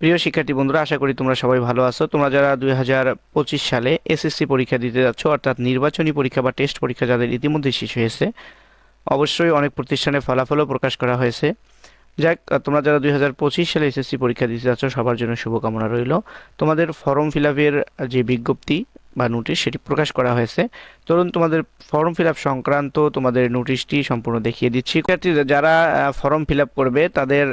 প্রিয় শিক্ষার্থী বন্ধুরা, আশা করি তোমরা সবাই ভালো আছো। তোমরা যারা দুই হাজার পঁচিশ সালে এসএসসি পরীক্ষা দিতে যাচ্ছ, অর্থাৎ নির্বাচনী পরীক্ষা বা টেস্ট পরীক্ষা যাদের ইতিমধ্যে শেষ হয়েছে, অবশ্যই অনেক প্রতিষ্ঠানে ফলাফলও প্রকাশ করা হয়েছে। যাক তোমরা যারা দুই হাজার পঁচিশ সালে এসএসসি পরীক্ষা দিতে যাচ্ছ, সবার জন্য শুভকামনা রইল। তোমাদের ফর্ম ফিল যে বিজ্ঞপ্তি বা নোটিশ, সেটি প্রকাশ করা হয়েছে। চলুন, তোমাদের ফর্ম ফিল আপ সংক্রান্ত তোমাদের নোটিশটি সম্পূর্ণ দেখিয়ে দিচ্ছি। যারা ফর্ম ফিল আপ করবে, তাদের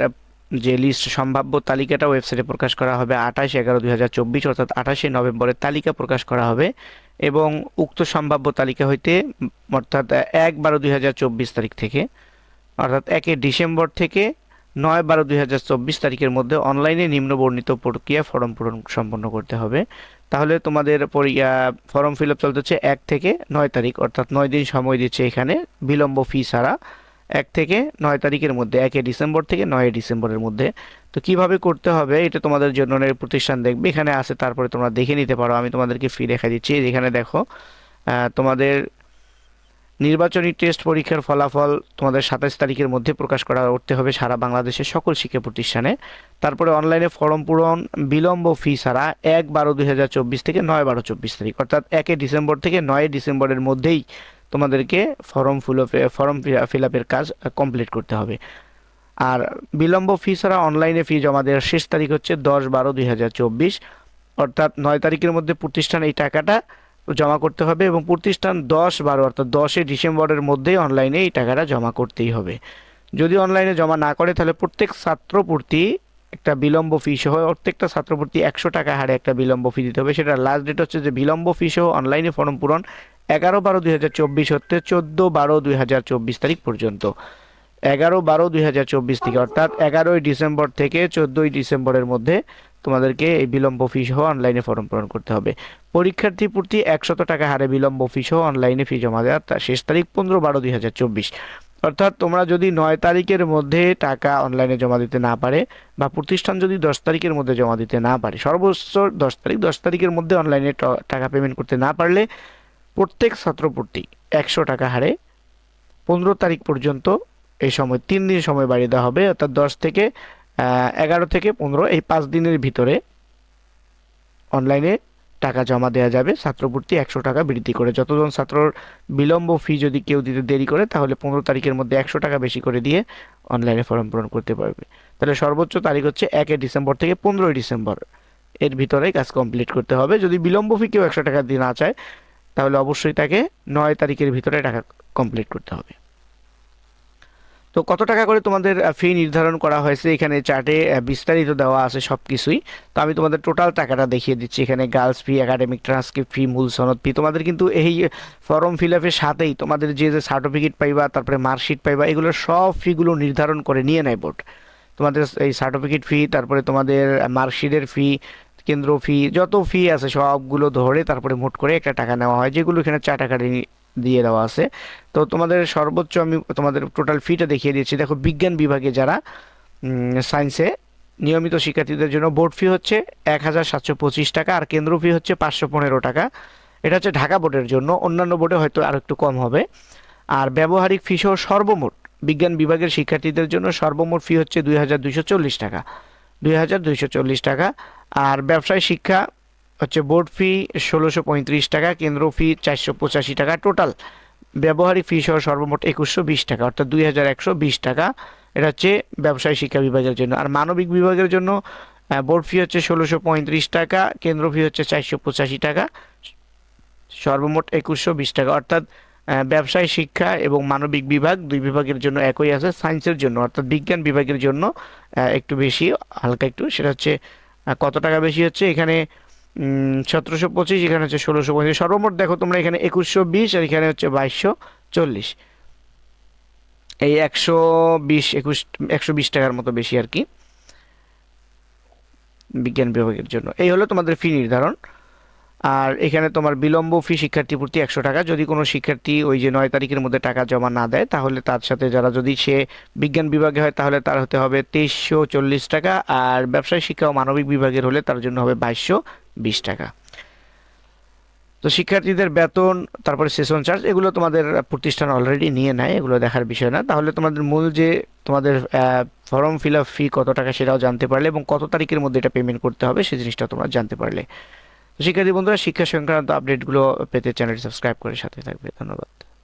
যে লিস্ট সম্ভাব্য তালিকাটা ওয়েবসাইটে প্রকাশ করা হবে আঠাশ এগারো দুই হাজার চব্বিশ, অর্থাৎ আঠাশে নভেম্বরের তালিকা প্রকাশ করা হবে এবং উক্ত সম্ভাব্য তালিকা হইতে অর্থাৎ এক বারো দুই হাজার চব্বিশ তারিখ থেকে, অর্থাৎ একে ডিসেম্বর থেকে নয় বারো দুই হাজার চব্বিশ তারিখের মধ্যে অনলাইনে নিম্নবর্ণিত প্রক্রিয়া ফর্ম পূরণ সম্পন্ন করতে হবে। তাহলে তোমাদের ফর্ম ফিল আপ চলতে হচ্ছে এক থেকে নয় তারিখ, অর্থাৎ নয় দিন সময় দিচ্ছে এখানে বিলম্ব ফি ছাড়া। এক থেকে নয় তারিখের মধ্যে, একে ডিসেম্বর থেকে নয় ডিসেম্বরের মধ্যে। তো কীভাবে করতে হবে এটা তোমাদের জন্য প্রতিষ্ঠান দেখবে। এখানে আছে, তারপরে তোমরা দেখে নিতে পারো। আমি তোমাদেরকে ফি দেখা দিচ্ছি। এখানে দেখো তোমাদের নির্বাচনী টেস্ট পরীক্ষার ফলাফল তোমাদের সাতাশ তারিখের মধ্যে প্রকাশ করা করতে হবে সারা বাংলাদেশের সকল শিক্ষা প্রতিষ্ঠানে। তারপরে অনলাইনে ফর্ম পূরণ, বিলম্ব ফি ছাড়া এক বারো দুই থেকে নয় বারো চব্বিশ তারিখ। অর্থাৎ একে ডিসেম্বর থেকে নয় ডিসেম্বরের মধ্যেই তোমাদেরকে ফর্ম ফুল ফর্ম ফিল আপের কাজ কমপ্লিট করতে হবে। আর বিলম্ব ফি ছাড়া অনলাইনে ফি জমা দেওয়ার শেষ তারিখ হচ্ছে দশ বারো দুই হাজার চব্বিশ। অর্থাৎ নয় তারিখের মধ্যে প্রতিষ্ঠান এই টাকাটা জমা করতে হবে এবং প্রতিষ্ঠান দশ বারো, অর্থাৎ দশই ডিসেম্বরের মধ্যেই অনলাইনে এই টাকাটা জমা করতেই হবে। যদি অনলাইনে জমা না করে, তাহলে প্রত্যেক ছাত্র প্রতি একটা বিলম্ব ফি সহ, প্রত্যেকটা ছাত্র প্রতি একশো টাকা হারে একটা বিলম্ব ফি দিতে হবে। সেটা লাস্ট ডেট হচ্ছে যে বিলম্ব ফি সহ অনলাইনে ফর্ম পূরণ এগারো বারো দুই হাজার চব্বিশ হতে চোদ্দ বারো দুই হাজার চব্বিশ তারিখ পর্যন্ত। এগারো বারো দুই হাজার চব্বিশ থেকে অর্থাৎ এগারোই ডিসেম্বর থেকে চোদ্দোই ডিসেম্বরের মধ্যে তোমাদেরকে এই বিলম্ব ফি সহ অনলাইনে ফর্ম পূরণ করতে হবে। পরীক্ষার্থী প্রতি একশত টাকা হারে বিলম্ব ফি সহ অনলাইনে ফি জমা দেওয়ার তার শেষ তারিখ পনেরো বারো দুই হাজার চব্বিশ। অর্থাৎ তোমরা যদি নয় তারিখের মধ্যে টাকা অনলাইনে জমা দিতে না পারে বা প্রতিষ্ঠান যদি দশ তারিখের মধ্যে জমা দিতে না পারে সর্বোচ্চ দশ তারিখ, দশ তারিখের মধ্যে অনলাইনে টাকা পেমেন্ট করতে না পারলে প্রত্যেক ছাত্র প্রতি একশো টাকা হারে পনেরো তারিখ পর্যন্ত এই সময় তিন দিন সময় বাড়িয়ে দেওয়া হবে, অর্থাৎ দশ থেকে এগারো থেকে পনেরো, এই পাঁচ দিনের ভিতরে অনলাইনে টাকা জমা দেওয়া যাবে। ছাত্রপ্রতি একশো টাকা বৃদ্ধি করে। যতজন ছাত্রর বিলম্ব ফি যদি কেউ দিতে দেরি করে, তাহলে পনেরো তারিখের মধ্যে একশো টাকা বেশি করে দিয়ে অনলাইনে ফর্ম পূরণ করতে পারবে। তাহলে সর্বোচ্চ তারিখ হচ্ছে একে ডিসেম্বর থেকে পনেরোই ডিসেম্বর। এর ভিতরে কাজ কমপ্লিট করতে হবে। যদি বিলম্ব ফি কেউ একশো টাকা দিয়ে না চায় তাহলে অবশ্যই তাকে নয় তারিখের ভিতরে টাকা কমপ্লিট করতে হবে। তো কত টাকা করে তোমাদের ফি নির্ধারণ করা হয়েছে? এখানে চার্টে বিস্তারিত দেওয়া আছে সব কিছুই তো আমি তোমাদের টোটাল টাকাটা দেখিয়ে দিচ্ছি। এখানে girls fee academic transcript fee মূল সনদ ফি তোমাদের কিন্তু এই ফর্ম ফিল আপের সাথেই তোমাদের যে যে সার্টিফিকেট পাইবা, তারপরে মার্কশিট পাইবা এগুলোর সব ফিগুলো নির্ধারণ করে নিয়ে নেয় বোর্ড তোমাদের এই সার্টিফিকেট ফি তারপরে তোমাদের মার্কশিটের ফি কেন্দ্র ফি যত ফি আছে সবগুলো ধরে তারপরে মোট করে একটা টাকা নেওয়া হয়, যেগুলো এখানে চার টাকা দিয়ে দেওয়া আছে। তো তোমাদের সর্বোচ্চ আমি তোমাদের টোটাল ফিটা দেখিয়ে দিচ্ছি। দেখো, বিজ্ঞান বিভাগে যারা সায়েন্সে নিয়মিত শিক্ষার্থীদের জন্য বোর্ড ফি হচ্ছে এক হাজার সাতশো পঁচিশ টাকা আর কেন্দ্র ফি হচ্ছে পাঁচশো পনেরো টাকা। এটা হচ্ছে ঢাকা বোর্ডের জন্য। অন্যান্য বোর্ডে হয়তো আর একটু কম হবে। আর ব্যবহারিক ফি সহ সর্বমোট বিজ্ঞান বিভাগের শিক্ষার্থীদের জন্য সর্বমোট ফি হচ্ছে দুই হাজার দুইশো চল্লিশ টাকা। দুই হাজার দুইশো চল্লিশ টাকা। আর ব্যবসায় শিক্ষা হচ্ছে বোর্ড ফি ষোলোশো পঁয়ত্রিশ টাকা, কেন্দ্র ফি চারশো পঁচাশি টাকা, টোটাল ব্যবহারিক ফি সহ সর্বমোট একুশশো বিশ টাকা, অর্থাৎ দুই হাজার একশো বিশ টাকা। এটা হচ্ছে ব্যবসায় শিক্ষা বিভাগের জন্য। আর মানবিক বিভাগের জন্য বোর্ড ফি হচ্ছে ষোলোশো পঁয়ত্রিশ টাকা, কেন্দ্র ফি হচ্ছে চারশো পঁচাশি টাকা, সর্বমোট একুশশো বিশ টাকা। অর্থাৎ ব্যবসায় শিক্ষা এবং মানবিক বিভাগ দুই বিভাগের জন্য একই আছে, সায়েন্সের জন্য, অর্থাৎ বিজ্ঞান বিভাগের জন্য একটু বেশি, হালকা একটু, সেটা হচ্ছে কত টাকা বেশি হচ্ছে? এখানে সতেরোশো পঁচিশ, এখানে হচ্ছে ষোলোশো পঁচিশ। সর্বমোট দেখো তোমরা এখানে একুশশো বিশ আর এখানে হচ্ছে বাইশশো চল্লিশ। এই একশো বিশ, একুশ, একশো বিশ টাকার মতো বেশি আর কি বিজ্ঞান বিভাগের জন্য। এই হলো তোমাদের ফি নির্ধারণ। আর এখানে তোমার বিলম্ব ফি শিক্ষার্থী প্রতি একশো টাকা। যদি কোনো শিক্ষার্থী ওই যে নয় তারিখের মধ্যে টাকা জমা না দেয়, তাহলে তার সাথে যারা যদি সে বিজ্ঞান বিভাগে হয়, তাহলে তার হতে হবে তেইশশো চল্লিশ টাকা আর ব্যবসায় শিক্ষা ও মানবিক বিভাগের হলে তার জন্য হবে বাইশশো বিশ টাকা। তো শিক্ষার্থীদের বেতন, তারপরে সেশন চার্জ এগুলো তোমাদের প্রতিষ্ঠান অলরেডি নিয়ে নেয়, এগুলো দেখার বিষয় না। তাহলে তোমাদের মূল যে তোমাদের ফর্ম ফিল আপ ফি কত টাকা সেটাও জানতে পারলে এবং কত তারিখের মধ্যে এটা পেমেন্ট করতে হবে সেই জিনিসটা তোমরা জানতে পারলে। শিক্ষার্থী বন্ধুরা শিক্ষা সংক্রান্ত আপডেটগুলো পেতে চ্যানেলটি সাবস্ক্রাইব করে সাথে থাকবে। ধন্যবাদ।